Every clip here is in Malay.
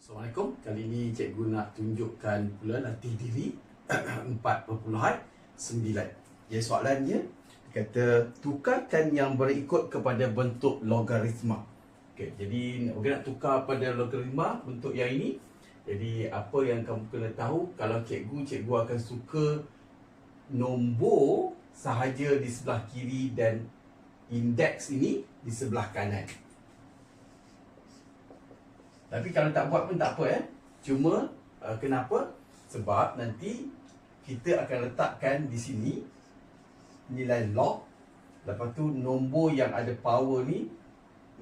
Assalamualaikum. Kali ini cikgu nak tunjukkan pula latih diri 4.9. Ya soalannya dia kata tukarkan yang berikut kepada bentuk logaritma. Okey, jadi nak nak tukar pada logaritma bentuk yang ini. Jadi apa yang kamu kena tahu kalau cikgu cikgu akan suka nombor sahaja di sebelah kiri dan indeks ini di sebelah kanan. Tapi kalau tak buat pun tak apa eh. Cuma uh, kenapa? Sebab nanti kita akan letakkan di sini nilai log. Lepas tu nombor yang ada power ni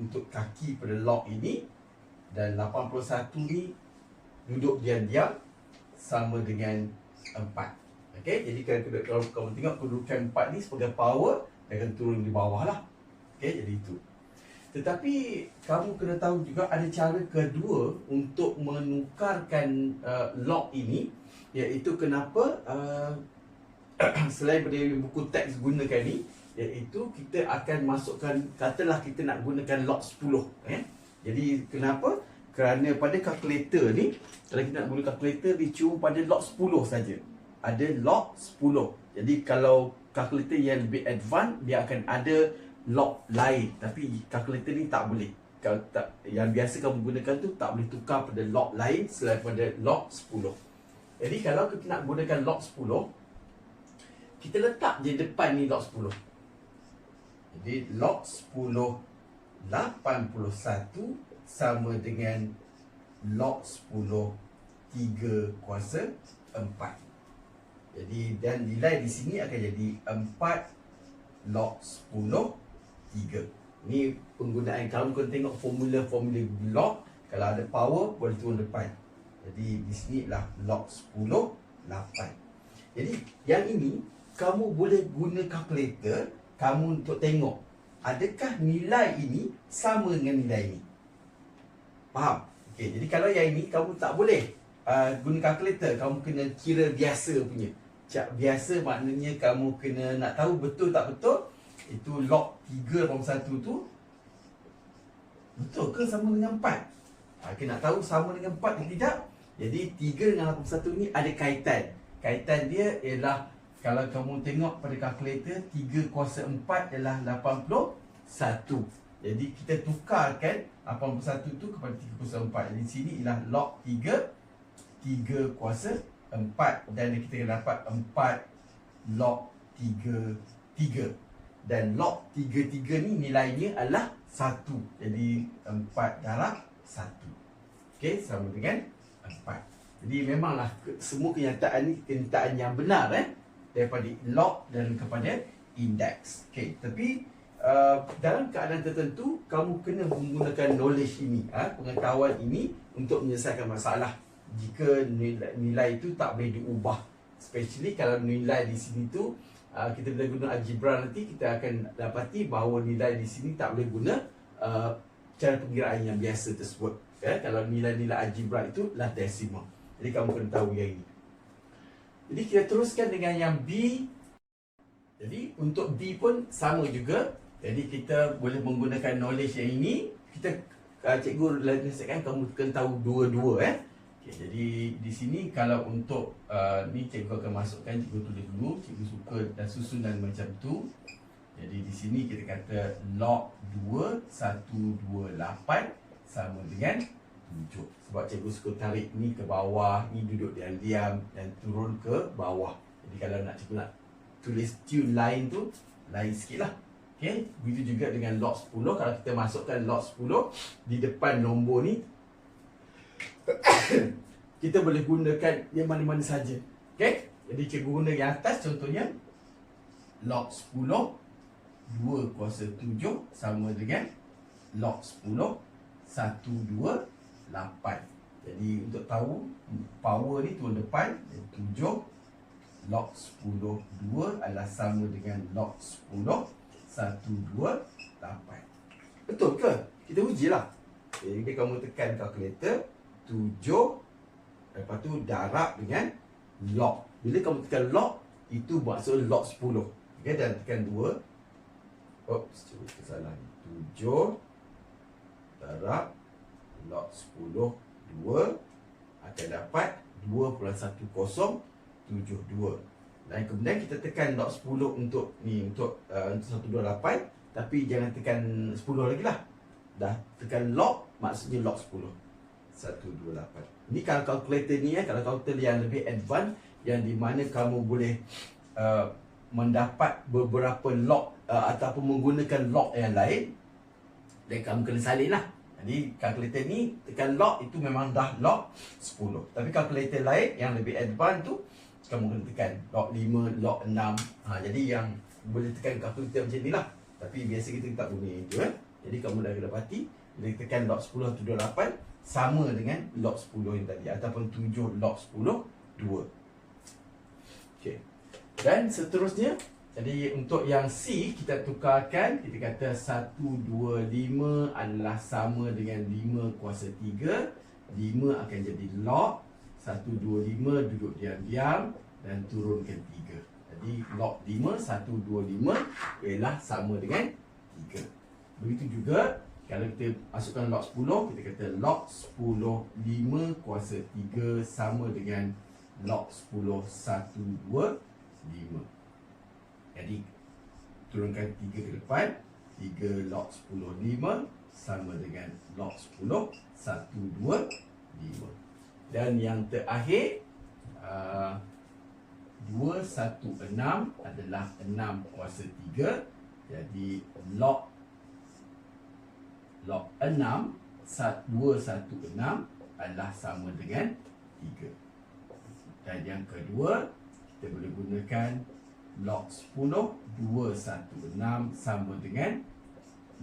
untuk kaki pada log ini dan 81 ni duduk diam-diam sama dengan 4. Okey, jadi kalau, kalau kamu tengok kedudukan 4 ni sebagai power dia akan turun di bawah lah. Okey, jadi itu. Tetapi kamu kena tahu juga ada cara kedua untuk menukarkan uh, log ini iaitu kenapa uh, selain daripada buku teks gunakan ni iaitu kita akan masukkan katalah kita nak gunakan log 10 eh. Jadi kenapa? Kerana pada kalkulator ni kalau kita nak guna kalkulator dia cuma pada log 10 saja. Ada log 10. Jadi kalau kalkulator yang lebih advance dia akan ada log lain. Tapi kalkulator ni tak boleh. Kalau tak yang biasa kamu gunakan tu tak boleh tukar pada log lain selain pada log 10 jadi kalau kita nak gunakan log 10 kita letak je depan ni log 10 jadi log 10 81 sama dengan log 10 3 kuasa 4 jadi dan nilai di sini akan jadi 4 log 10 tiga. Ni penggunaan kalau kau tengok formula-formula log kalau ada power boleh turun depan. Jadi di sini lah log 10 8. Jadi yang ini kamu boleh guna calculator kamu untuk tengok adakah nilai ini sama dengan nilai ini. Faham? Okey, jadi kalau yang ini kamu tak boleh uh, guna calculator, kamu kena kira biasa punya. Cak biasa maknanya kamu kena nak tahu betul tak betul itu log 381 tu betul ke sama dengan 4? Ha, kita nak tahu sama dengan 4 atau tidak. Jadi 3 dengan 81 ni ada kaitan. Kaitan dia ialah kalau kamu tengok pada kalkulator 3 kuasa 4 ialah 81. Jadi kita tukarkan 81 tu kepada 3 kuasa 4. Jadi sini ialah log 3 3 kuasa 4 dan kita dapat 4 log 3 3 dan log 33 ni nilainya adalah 1. Jadi 4 darab 1. Okey, sama dengan 4. Jadi memanglah semua kenyataan ni kenyataan yang benar eh daripada log dan kepada indeks. Okey, tapi uh, dalam keadaan tertentu kamu kena menggunakan knowledge ini, ha, pengetahuan ini untuk menyelesaikan masalah. Jika nilai, nilai itu tak boleh diubah. Especially kalau nilai di sini tu uh, kita bila guna algebra nanti kita akan dapati bahawa nilai di sini tak boleh guna uh, cara pengiraan yang biasa tersebut. Ya kalau nilai-nilai algebra itu lah desimal jadi kamu kena tahu yang ini. Jadi kita teruskan dengan yang B. Jadi untuk B pun sama juga. Jadi kita boleh menggunakan knowledge yang ini. Kita uh, cikgu lanjutkan kamu kena tahu dua-dua eh Okay, jadi di sini kalau untuk uh, ni cikgu akan masukkan cikgu tulis dulu cikgu suka dan susun dan macam tu. Jadi di sini kita kata log 2 128 sama dengan 7. Sebab cikgu suka tarik ni ke bawah, ni duduk diam-diam dan turun ke bawah. Jadi kalau nak cikgu nak tulis tune lain tu lain sikit lah. Okay, begitu juga dengan log 10 kalau kita masukkan log 10 di depan nombor ni kita boleh gunakan yang mana-mana saja. Okey? Jadi cikgu guna yang atas contohnya log 10 2 kuasa 7 sama dengan log 10 1 2 8. Jadi untuk tahu power ni turun depan 7 log 10 2 adalah sama dengan log 10 1 2 8. Betul ke? Kita ujilah. Jadi kamu tekan kalkulator tujuh Lepas tu darab dengan log. Bila kamu tekan log Itu maksud log sepuluh. Okay, Dan tekan dua. Oops, cuba kesalahan. Tujuh Darab Log sepuluh 2 akan dapat 2.1072 dan kemudian kita tekan log 10 untuk ni untuk uh, untuk 128 tapi jangan tekan 10 lagi lah. Dah tekan log maksudnya log 10 128 ni kalau calculator ni ya kalau calculator yang lebih advance yang di mana kamu boleh uh, mendapat beberapa log uh, ataupun menggunakan log yang lain dan kamu kena salin lah jadi calculator ni tekan log itu memang dah log 10 tapi calculator lain yang lebih advance tu kamu kena tekan log 5, log 6 ha, Jadi yang boleh tekan kalkulator macam ni lah. Tapi biasa kita tak guna itu eh? Jadi kamu dah kena pati Bila tekan log 10 atau 28 Sama dengan log 10 yang tadi Ataupun 7 log 10, 2 okay. Dan seterusnya Jadi untuk yang C kita tukarkan Kita kata 1, 2, 5 adalah sama dengan 5 kuasa 3 5 akan jadi log 1, 2, 5 duduk diam-diam dan turunkan 3 Jadi log 5, 1, 2, 5 ialah sama dengan 3 Begitu juga kalau kita masukkan log 10 Kita kata log 10, 5 kuasa 3 sama dengan log 10, 1, 2, 5 Jadi turunkan 3 ke depan 3 log 10, 5 sama dengan log 10, 1, 2, 5 dan yang terakhir uh, 216 adalah 6 kuasa 3 Jadi log Log 6 216 adalah sama dengan 3 Dan yang kedua Kita boleh gunakan Log 10 216 sama dengan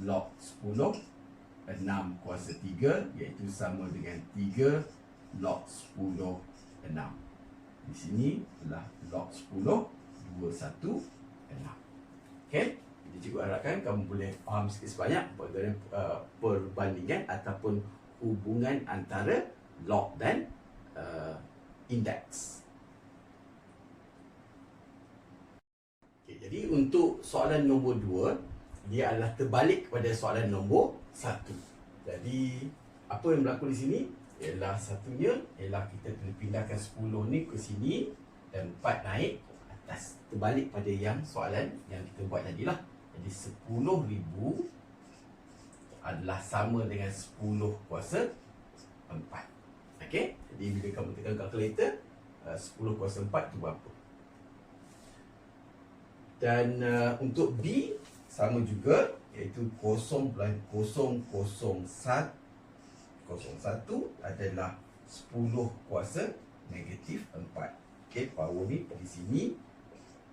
Log 10 6 kuasa 3 Iaitu sama dengan 3 log 10 6. Di sini adalah log 10 2 1 6. Okey. Jadi cikgu harapkan kamu boleh faham sikit sebanyak bagaimana uh, perbandingan ataupun hubungan antara log dan uh, indeks. Okay, jadi untuk soalan nombor 2 dia adalah terbalik kepada soalan nombor 1. Jadi apa yang berlaku di sini? ialah satunya ialah kita kena pindahkan 10 ni ke sini dan 4 naik atas terbalik pada yang soalan yang kita buat tadi lah jadi 10,000 adalah sama dengan 10 kuasa 4 ok jadi bila kamu tekan kalkulator 10 uh, kuasa 4 tu berapa? Dan uh, untuk B sama juga iaitu 0.001 01 adalah 10 kuasa negatif 4 Okey, power ni di sini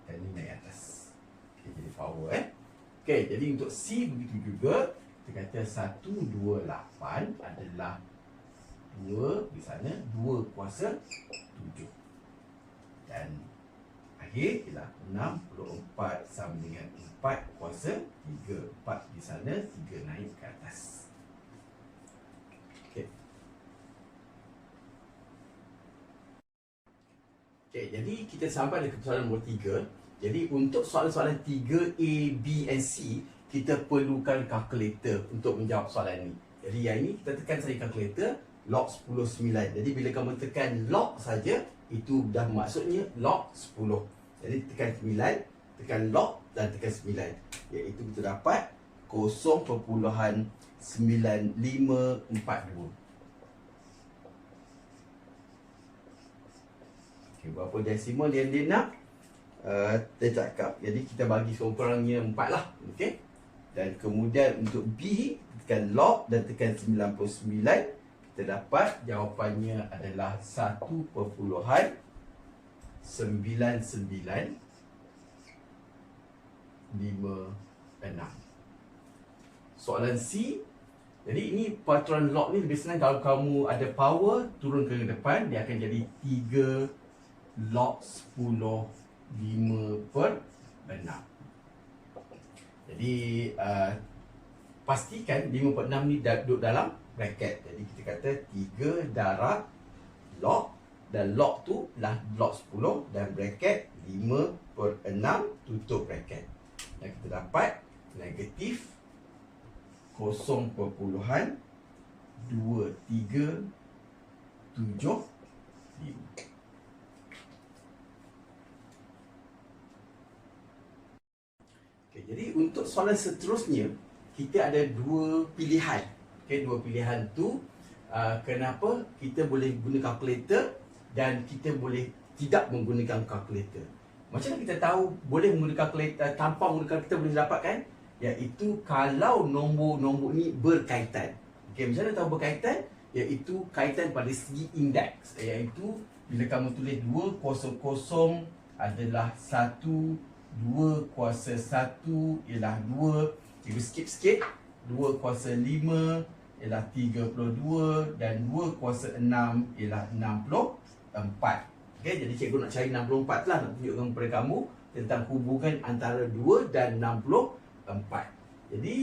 dan ni naik atas. Okey, jadi power eh Okey, jadi untuk C begitu juga Kita kata 128 adalah 2 di sana 2 kuasa 7 Dan akhir ialah 64 sama dengan 4 kuasa 3 4 di sana 3 naik ke atas. Okay, jadi kita sampai ke soalan nombor 3. Jadi untuk soalan-soalan 3 A, B and C, kita perlukan kalkulator untuk menjawab soalan ni. Jadi yang ini kita tekan saja kalkulator log 109. Jadi bila kamu tekan log saja, itu dah maksudnya log 10. Jadi tekan 9, tekan log dan tekan 9. Iaitu kita dapat 0.9542. okay, berapa desimal yang dia nak uh, cakap jadi kita bagi sekurang-kurangnya 4 lah okay? dan kemudian untuk B tekan log dan tekan 99 kita dapat jawapannya adalah 1.99 Soalan C Jadi ini peraturan log ni lebih senang Kalau kamu ada power Turun ke depan Dia akan jadi log 10 5 per 6 Jadi uh, Pastikan 5 per 6 ni duduk dalam bracket. Jadi kita kata 3 darab log Dan log tu lah log 10 Dan bracket 5 per 6 tutup bracket. Dan kita dapat negatif 0.237 5 Okay, jadi untuk soalan seterusnya kita ada dua pilihan. Okay, dua pilihan tu uh, kenapa kita boleh guna kalkulator dan kita boleh tidak menggunakan kalkulator. Macam mana kita tahu boleh menggunakan kalkulator tanpa menggunakan kita boleh dapatkan? Iaitu kalau nombor-nombor ni berkaitan. Okay, macam mana tahu berkaitan? Iaitu kaitan pada segi indeks. Iaitu bila kamu tulis 2 kosong kosong adalah 1 2 kuasa 1 ialah 2 Cikgu skip sikit 2 kuasa 5 ialah 32 Dan 2 kuasa 6 ialah 64 okay, Jadi cikgu nak cari 64 lah Nak tunjukkan kepada kamu Tentang hubungan antara 2 dan 64 Jadi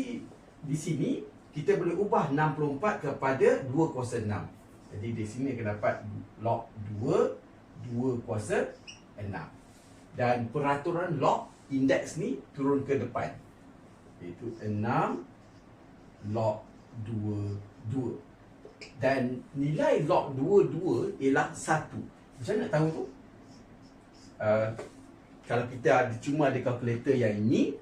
di sini kita boleh ubah 64 kepada 2 kuasa 6 Jadi di sini akan dapat log 2 2 kuasa 6 dan peraturan log indeks ni turun ke depan. Iaitu 6 log 2 2 dan nilai log 2 2 ialah 1 macam nak tahu tu? Uh, kalau kita ada cuma ada kalkulator yang ini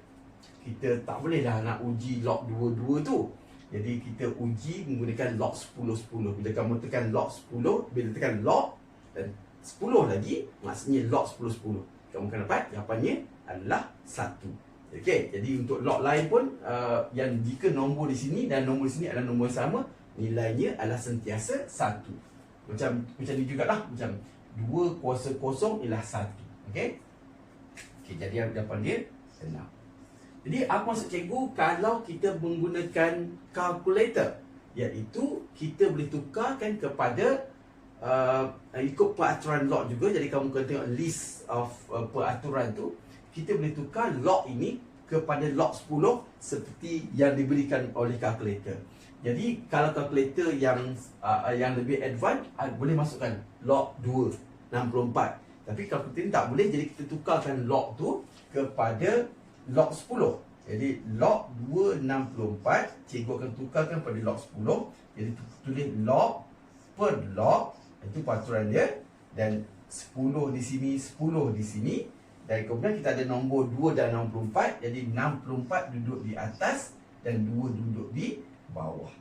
kita tak boleh lah nak uji log 2 2 tu. Jadi kita uji menggunakan log 10 10 bila kamu tekan log 10 bila tekan log dan 10 lagi maksudnya log 10 10 kamu akan dapat jawapannya adalah satu. Okey, jadi untuk log lain pun uh, yang jika nombor di sini dan nombor di sini adalah nombor yang sama, nilainya adalah sentiasa satu. Macam macam ni jugalah, macam 2 kuasa kosong ialah satu. Okey. Okey, jadi jawapan dia enam. Jadi apa maksud cikgu kalau kita menggunakan kalkulator iaitu kita boleh tukarkan kepada uh, ikut peraturan log juga jadi kamu kena tengok list of uh, peraturan tu kita boleh tukar log ini kepada log 10 seperti yang diberikan oleh kalkulator. Jadi kalau kalkulator yang uh, yang lebih advance uh, boleh masukkan log 2 64. Tapi kalkulator ni tak boleh jadi kita tukarkan log tu kepada log 10. Jadi log 264 cikgu akan tukarkan pada log 10. Jadi tulis log per log itu peraturan dia. Dan 10 di sini 10 di sini. Dan kemudian kita ada nombor 2 dan 64 jadi 64 duduk di atas dan 2 duduk di bawah.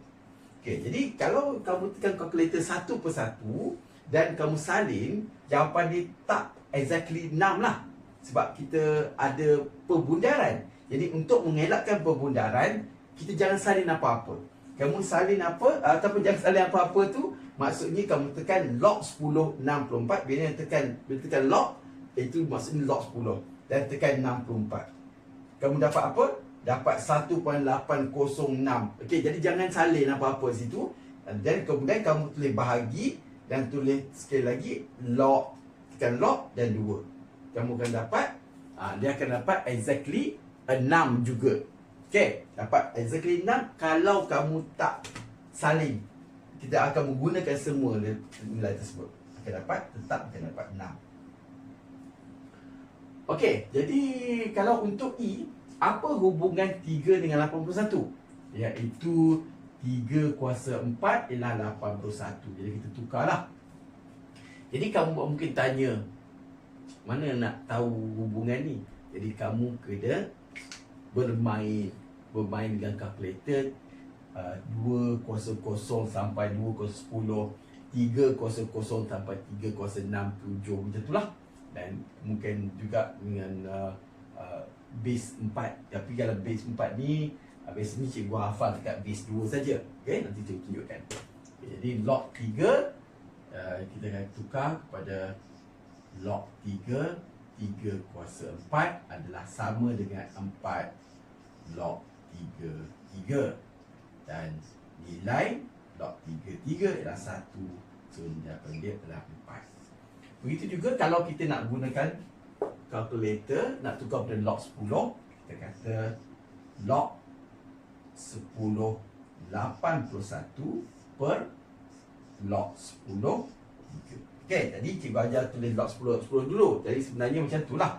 Okey, jadi kalau kamu tekan kalkulator satu persatu dan kamu salin jawapan dia tak exactly 6 lah. Sebab kita ada perbundaran jadi untuk mengelakkan perbundaran kita jangan salin apa-apa. Kamu salin apa ataupun jangan salin apa-apa tu Maksudnya kamu tekan log 10 64 bila yang tekan bila tekan log itu maksudnya log 10 dan tekan 64. Kamu dapat apa? Dapat 1.806. Okey, jadi jangan salin apa-apa situ. Dan kemudian kamu tulis bahagi dan tulis sekali lagi log tekan log dan 2. Kamu akan dapat ha, dia akan dapat exactly 6 juga. Okey, dapat exactly 6 kalau kamu tak salin kita akan menggunakan semua nilai tersebut. Akan dapat tetap akan dapat 6 Okey, jadi kalau untuk E apa hubungan 3 dengan 81 iaitu 3 kuasa 4 ialah 81 jadi kita tukarlah. Jadi kamu mungkin tanya mana nak tahu hubungan ni? Jadi kamu kena bermain bermain dengan kalkulator 2 kuasa kosong sampai 2 kuasa 10 3 kuasa kosong sampai 3 kuasa 6 7 macam itulah dan mungkin juga dengan uh, uh, base 4 tapi kalau base 4 ni uh, base ni cikgu hafal dekat base 2 saja. Okey nanti cikgu tunjukkan. Okay, jadi log 3 uh, kita akan tukar kepada log 3 3 kuasa 4 adalah sama dengan 4 log 3 3 dan nilai log 33 ialah 1 so jawapan dia adalah 4 begitu juga kalau kita nak gunakan calculator nak tukar pada log 10 kita kata log 10 81 per log 10 Okey, jadi cikgu ajar tulis log 10 10 dulu. Jadi sebenarnya macam itulah.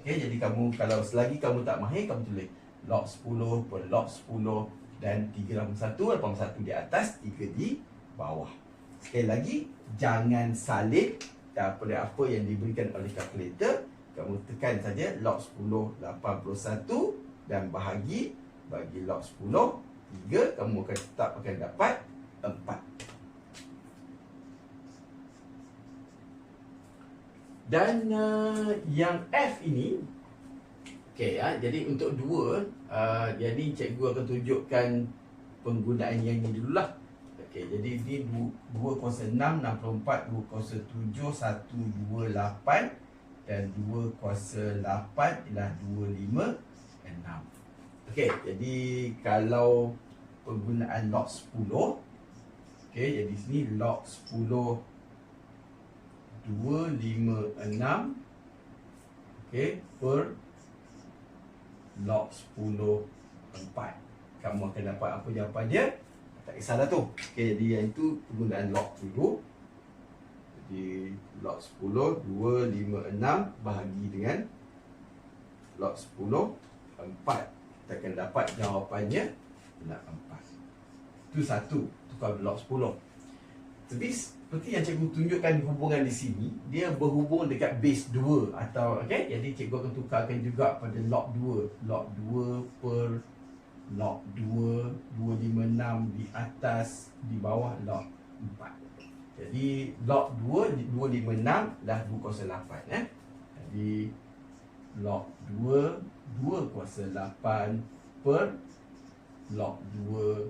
Okey, jadi kamu kalau selagi kamu tak mahir kamu tulis log 10 per log 10 dan 381 81 di atas 3 di bawah Sekali lagi, jangan salin daripada apa yang diberikan oleh kalkulator. Kamu tekan saja log 10 81 dan bahagi bagi log 10 3 kamu akan tetap akan dapat 4. Dan uh, yang F ini Okey ya, jadi untuk dua uh, Jadi cikgu akan tunjukkan Penggunaan yang ini dulu lah Okey, jadi ini 2 kuasa 6, 64, 2 kuasa 7, 1, 2, 8 Dan 2 kuasa 8 ialah 2, 5, 6 Okey, jadi kalau penggunaan log 10 Okey, jadi sini log 10 2, 5, 6 okay, per log 10, 4 Kamu akan dapat apa jawapan dia? Tak kisahlah tu. Okay, Jadi yang itu penggunaan log dulu. Jadi log 10, 2, 5, 6 Bahagi dengan log 10, 4 Kita akan dapat jawapannya Nak 4 Itu satu Tukar log 10 tapi seperti yang cikgu tunjukkan hubungan di sini, dia berhubung dekat base 2 atau okey. Jadi cikgu akan tukarkan juga pada log 2. Log 2 per log 2 256 di atas di bawah log 4. Jadi log 2 256 dah 2 kuasa 8 eh. Jadi log 2 2 kuasa 8 per log 2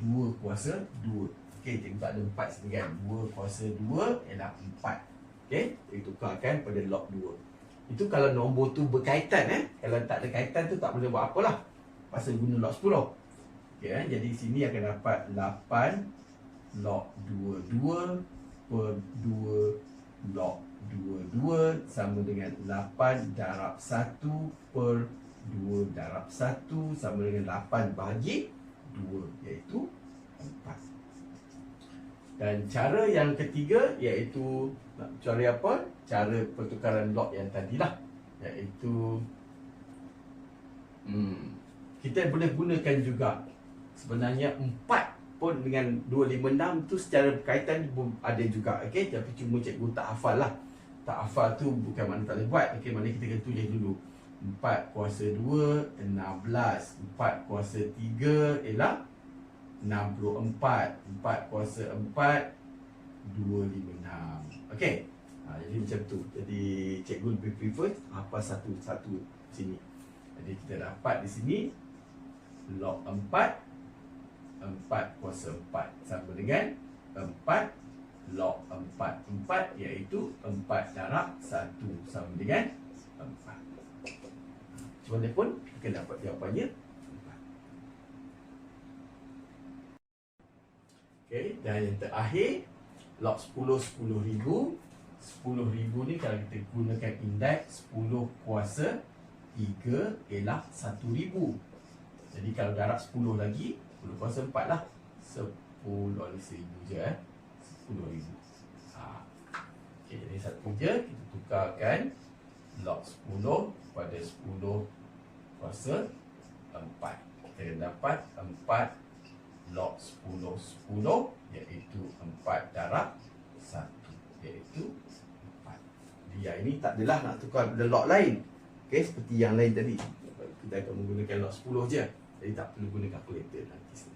2 kuasa 2. Okey, cikgu tak ada empat sini kan. Dua kuasa dua ialah empat. Okey, kita tukarkan pada log dua. Itu kalau nombor tu berkaitan eh. Kalau tak ada kaitan tu tak boleh buat apalah. Pasal guna log sepuluh. Okey, eh? jadi sini akan dapat lapan log dua dua per dua log dua dua sama dengan lapan darab satu per dua darab satu sama dengan lapan bahagi dua iaitu empat. Dan cara yang ketiga iaitu cara apa? Cara pertukaran log yang tadilah iaitu hmm, kita boleh gunakan juga. Sebenarnya empat pun dengan 256 tu secara berkaitan ada juga okey tapi cuma cikgu tak hafal lah. Tak hafal tu bukan mana tak boleh buat okey mana kita kena tulis dulu. 4 kuasa 2 16 4 kuasa 3 ialah 64 4 kuasa 4 256 Okey. Ha, Jadi macam tu. Jadi cikgu lebih prefer Apa satu-satu sini. Jadi kita dapat di sini Log 4 4 kuasa 4 Sama dengan 4 Log 4 4 iaitu 4 darab 1 Sama dengan 4 Macam mana pun Kita dapat jawapannya Okay, dan yang terakhir log 10 10 ribu. 10 ribu ni kalau kita gunakan indeks 10 kuasa 3 ialah 1 ribu. Jadi kalau darab 10 lagi 10 kuasa 4 lah. 10 oleh 1000 je eh. 10 ribu. Ha. okay, jadi satu je kita tukarkan log 10 pada 10 kuasa 4 kita dapat 4 log 10 10 iaitu 4 darab 1 iaitu 4 dia ini tak adalah nak tukar the log lain. Okey seperti yang lain tadi. Kita akan menggunakan log 10 je. Jadi tak perlu guna kalkulator nanti.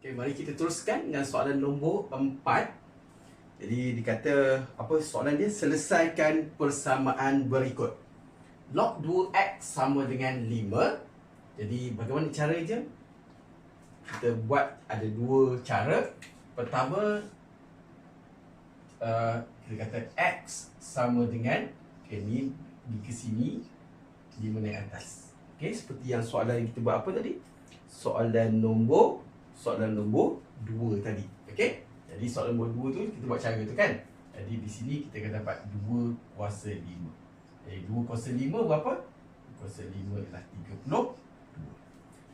Okey mari kita teruskan dengan soalan nombor 4 jadi dikata apa soalan dia? Selesaikan persamaan berikut. Log 2x sama dengan 5 jadi bagaimana cara je? Kita buat ada dua cara. Pertama uh, kita kata x sama dengan okay, ni di ke sini di mana atas. Okey, seperti yang soalan yang kita buat apa tadi? Soalan nombor soalan nombor 2 tadi. Okey? Jadi soalan nombor 2 tu kita buat cara tu kan? Jadi di sini kita akan dapat 2 kuasa 5. Jadi 2 kuasa 5 berapa? 2 kuasa 5 ialah 30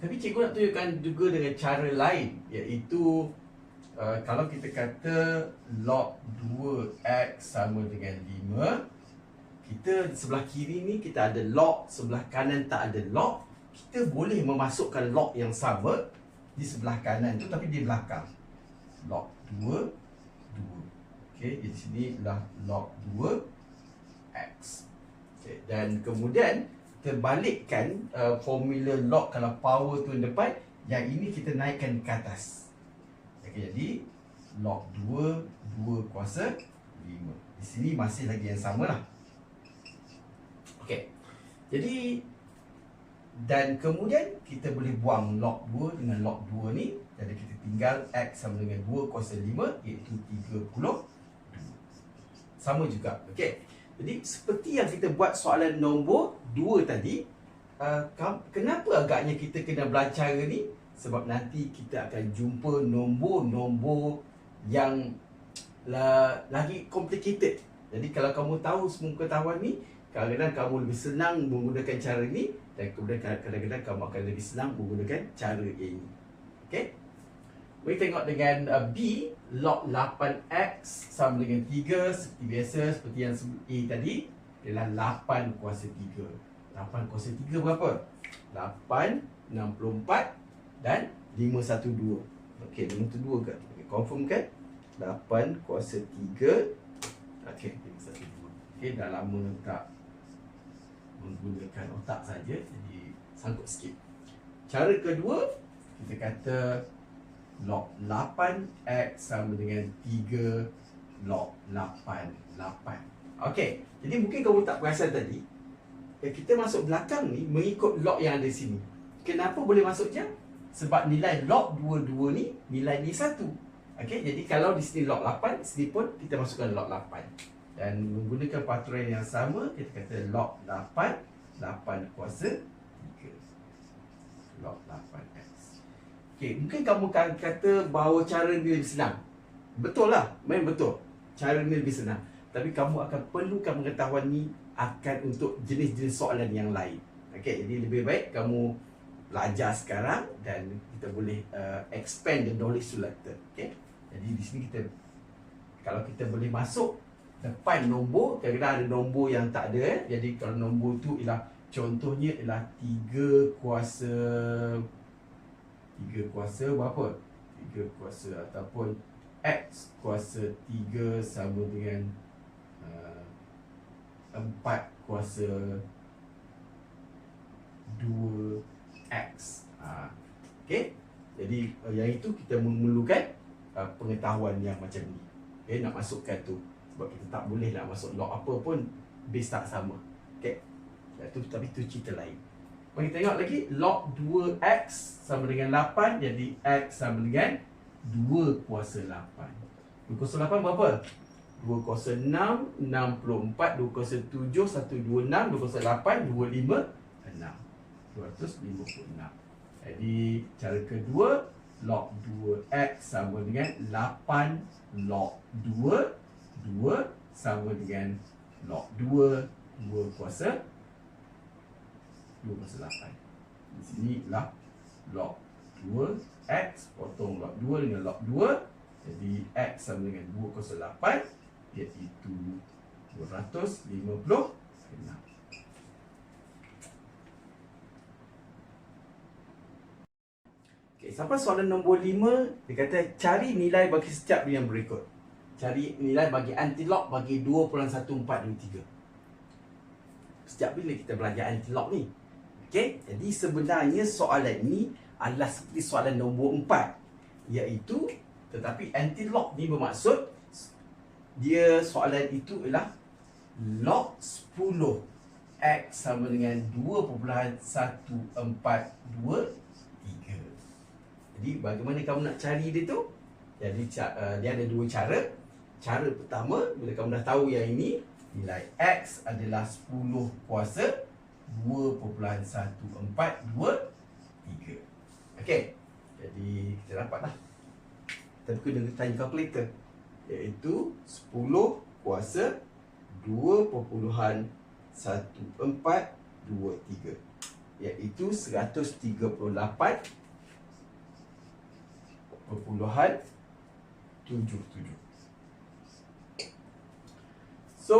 tapi cikgu nak tunjukkan juga dengan cara lain Iaitu uh, Kalau kita kata log 2x sama dengan 5 Kita sebelah kiri ni kita ada log Sebelah kanan tak ada log Kita boleh memasukkan log yang sama di sebelah kanan tu tapi di belakang. Log 2 2. Okey, di sini adalah log 2 x. Okay. Dan kemudian terbalikkan uh, formula log kalau power tu depan, yang ini kita naikkan ke atas. Okey, jadi log 2 2 kuasa 5. Di sini masih lagi yang sama lah. Okey. Jadi dan kemudian kita boleh buang log 2 dengan log 2 ni Jadi kita tinggal X sama dengan 2 kuasa 5 iaitu 30 Sama juga okay. Jadi seperti yang kita buat soalan nombor 2 tadi uh, Kenapa agaknya kita kena belajar ni Sebab nanti kita akan jumpa nombor-nombor yang lagi complicated Jadi kalau kamu tahu semua pengetahuan ni Kadang-kadang kamu lebih senang menggunakan cara ni dan kemudian kadang-kadang kamu akan lebih senang menggunakan cara ini. Okey. Mari tengok dengan uh, B log 8x sama dengan 3 seperti biasa seperti yang A tadi ialah 8 kuasa 3. 8 kuasa 3 berapa? 8 64 dan 512. Okey, 512 ke? Okay, confirm kan? 8 kuasa 3 Okey, 512. Okey, dah lama tak menggunakan otak saja jadi sangkut sikit. Cara kedua kita kata log 8x sama dengan 3 log 8 8. Okey, jadi mungkin kamu tak perasan tadi eh, kita masuk belakang ni mengikut log yang ada sini. Kenapa boleh masuk jam? Sebab nilai log 22 ni nilai ni 1. Okey, jadi kalau di sini log 8, sini pun kita masukkan log 8 dan menggunakan peraturan yang sama kita kata log 8 8 kuasa 3 log 8x Okey, mungkin kamu kata bahawa cara ni lebih senang. Betul lah, main betul. Cara ni lebih senang. Tapi kamu akan perlukan pengetahuan ni akan untuk jenis-jenis soalan yang lain. Okey, jadi lebih baik kamu belajar sekarang dan kita boleh uh, expand the knowledge selector. Okey, jadi di sini kita kalau kita boleh masuk depan nombor kadang-kadang ada nombor yang tak ada eh. jadi kalau nombor tu ialah contohnya ialah 3 kuasa 3 kuasa berapa? 3 kuasa ataupun x kuasa 3 sama dengan uh, 4 kuasa 2x ha. okey. Jadi uh, yang itu kita memerlukan uh, pengetahuan yang macam ni. Okey nak masukkan tu. Sebab kita tak boleh nak masuk log apa pun base tak sama. Okay itu tapi tu cerita lain Mari tengok lagi log 2x sama dengan 8 jadi x sama dengan 2 kuasa 8 2 kuasa 8 berapa? 2 kuasa 6 64 2 kuasa 7 126 2 kuasa 8 25 6 256 jadi cara kedua log 2x sama dengan 8 log 2 2 sama dengan log 2 2 kuasa 2 kuasa 8 di sini lah log 2 x potong log 2 dengan log 2 jadi x sama dengan 2 kuasa 8 iaitu 256 Okay, sampai soalan nombor 5 Dia kata cari nilai bagi setiap yang berikut. Cari nilai bagi anti-lock bagi 2.1423 setiap bila kita belajar anti-lock ni okay? jadi sebenarnya soalan ni adalah seperti soalan nombor 4 iaitu tetapi anti-lock ni bermaksud dia soalan itu ialah log 10 X sama dengan 2.1423 jadi bagaimana kamu nak cari dia tu? Jadi uh, dia ada dua cara. Cara pertama, bila kamu dah tahu yang ini Nilai X adalah 10 kuasa 2.1423 Okey. Jadi kita dapat lah Tapi kena tanya kalkulator Iaitu 10 kuasa 2.1423 Iaitu 138 Perpuluhan tujuh tujuh. So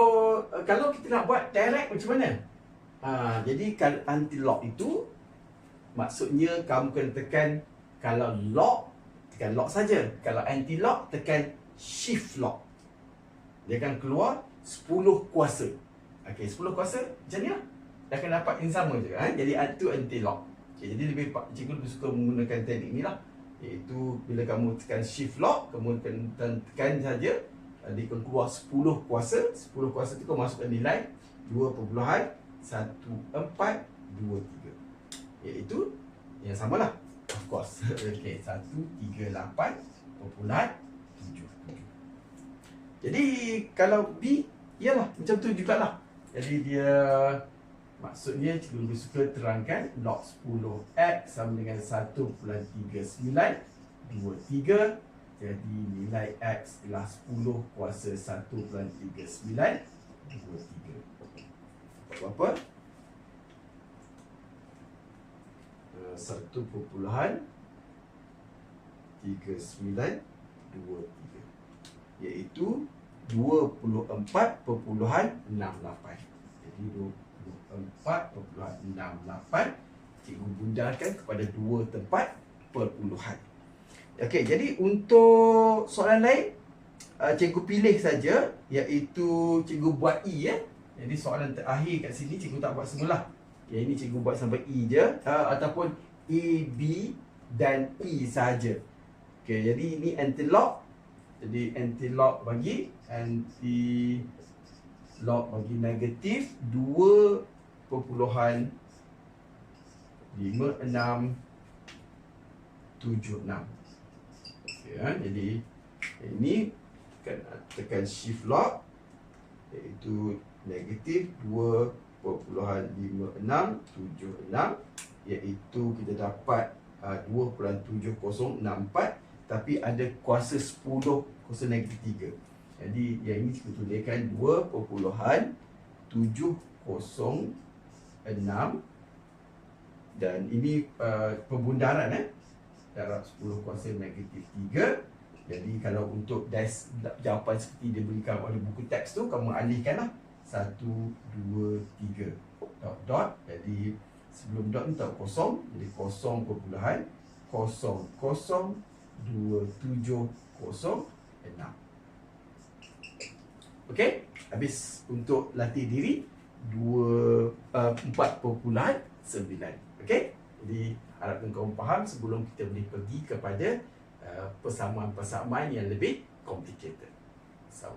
uh, kalau kita nak buat direct macam mana? Ha, jadi kalau anti lock itu maksudnya kamu kena tekan Kalau lock, tekan lock saja. Kalau anti lock, tekan shift lock. Dia akan keluar 10 kuasa. Okey, 10 kuasa macam ni lah. Dia akan dapat yang sama je kan. Jadi itu anti lock. Okay, jadi lebih cikgu lebih suka menggunakan teknik ni lah. Iaitu bila kamu tekan shift lock, kamu tekan, tekan saja dia akan keluar 10 kuasa 10 kuasa tu kau masukkan nilai 2.1423 iaitu yang samalah of course. Ok 138.77 jadi kalau B ialah macam tu jugalah. Jadi dia maksudnya cikgu lebih suka terangkan log 10x sama dengan 1.3923 jadi nilai X ialah 10 kuasa 1.39 23 Berapa? Uh, satu perpuluhan tiga sembilan dua tiga iaitu dua puluh empat perpuluhan enam lapan jadi dua puluh empat perpuluhan enam lapan cikgu bundarkan kepada dua tempat perpuluhan Okey, jadi untuk soalan lain uh, cikgu pilih saja iaitu cikgu buat E ya. Jadi soalan terakhir kat sini cikgu tak buat semula. Ya ini cikgu buat sampai E je uh, ataupun A, B dan E saja. Okey, jadi ini anti lock. Jadi anti lock bagi anti lock bagi negatif 2.56 76 ya. Jadi ini kan tekan shift lock iaitu negatif 2.5676 iaitu kita dapat uh, 2.7064 tapi ada kuasa 10 kuasa negatif 3 jadi yang ini kita tuliskan 2.706 dan ini uh, pembundaran eh darab 10 kuasa negatif 3 jadi kalau untuk des, jawapan seperti dia berikan oleh buku teks tu kamu alihkan 1, 2, 3 dot dot. Jadi sebelum dot ni tak kosong. Jadi kosong perpuluhan. Kosong kosong. Dua tujuh kosong. Enam. Okey, habis untuk latih diri dua uh, empat perpuluhan sembilan. Okey, jadi harapkan kau faham sebelum kita boleh pergi kepada uh, persamaan-persamaan yang lebih complicated. So,